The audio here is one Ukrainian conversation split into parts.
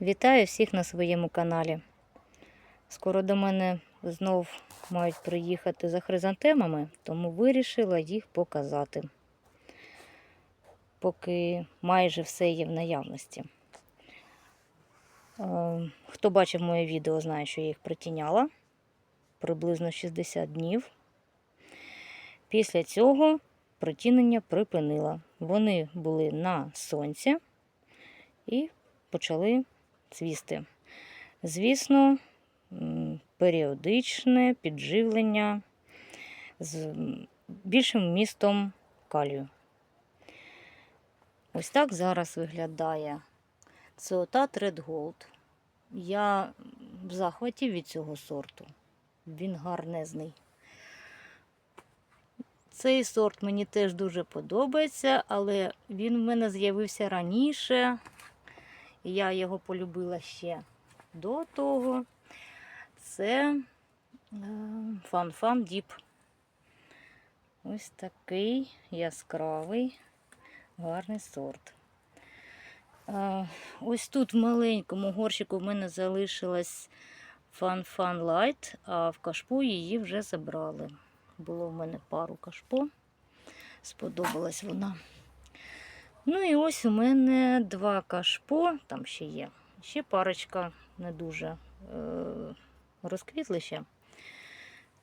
Вітаю всіх на своєму каналі. Скоро до мене знов мають приїхати за хризантемами, тому вирішила їх показати, поки майже все є в наявності. Е, Хто бачив моє відео, знає, що я їх притіняла приблизно 60 днів. Після цього притінення припинила. Вони були на сонці і почали цвісти. Звісно, періодичне підживлення з більшим вмістом калію. Ось так зараз виглядає Цеотат Red Gold. Я в захваті від цього сорту. Він гарнезний. Цей сорт мені теж дуже подобається, але він в мене з'явився раніше. Я його полюбила ще до того. Це фан-фан діп. Ось такий яскравий, гарний сорт. Е, Ось тут в маленькому горщику в мене залишилась фан-фан лайт, а в кашпу її вже забрали. Було в мене пару кашпо. Сподобалась вона. Ну і ось у мене два кашпо, там ще є. Ще парочка не дуже е, розквітли.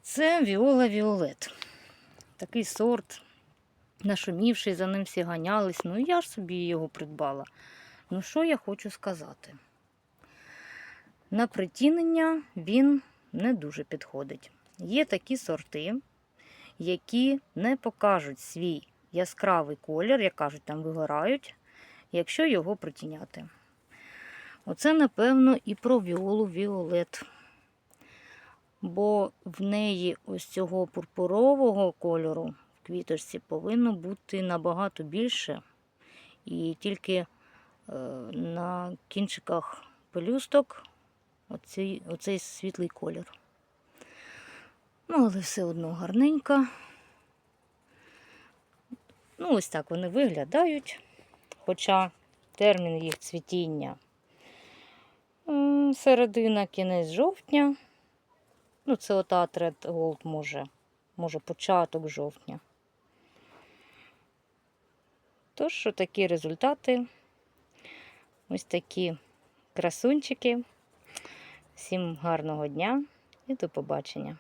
Це Віола Віолет. Такий сорт, нашумівший, за ним всі ганялись. Ну, я ж собі його придбала. Ну, що я хочу сказати? На притінення він не дуже підходить. Є такі сорти, які не покажуть свій яскравий колір, як кажуть, там вигорають, якщо його притіняти. Оце, напевно, і про віолу Віолет. Бо в неї ось цього пурпурового кольору в квіточці повинно бути набагато більше. І тільки е, на кінчиках пелюсток оцей, оцей світлий колір. Ну, але все одно гарненька. Ну, ось так вони виглядають. Хоча термін їх цвітіння середина, кінець жовтня. Ну, це ота Red Gold може, може початок жовтня. Тож, що такі результати. Ось такі красунчики. Всім гарного дня і до побачення.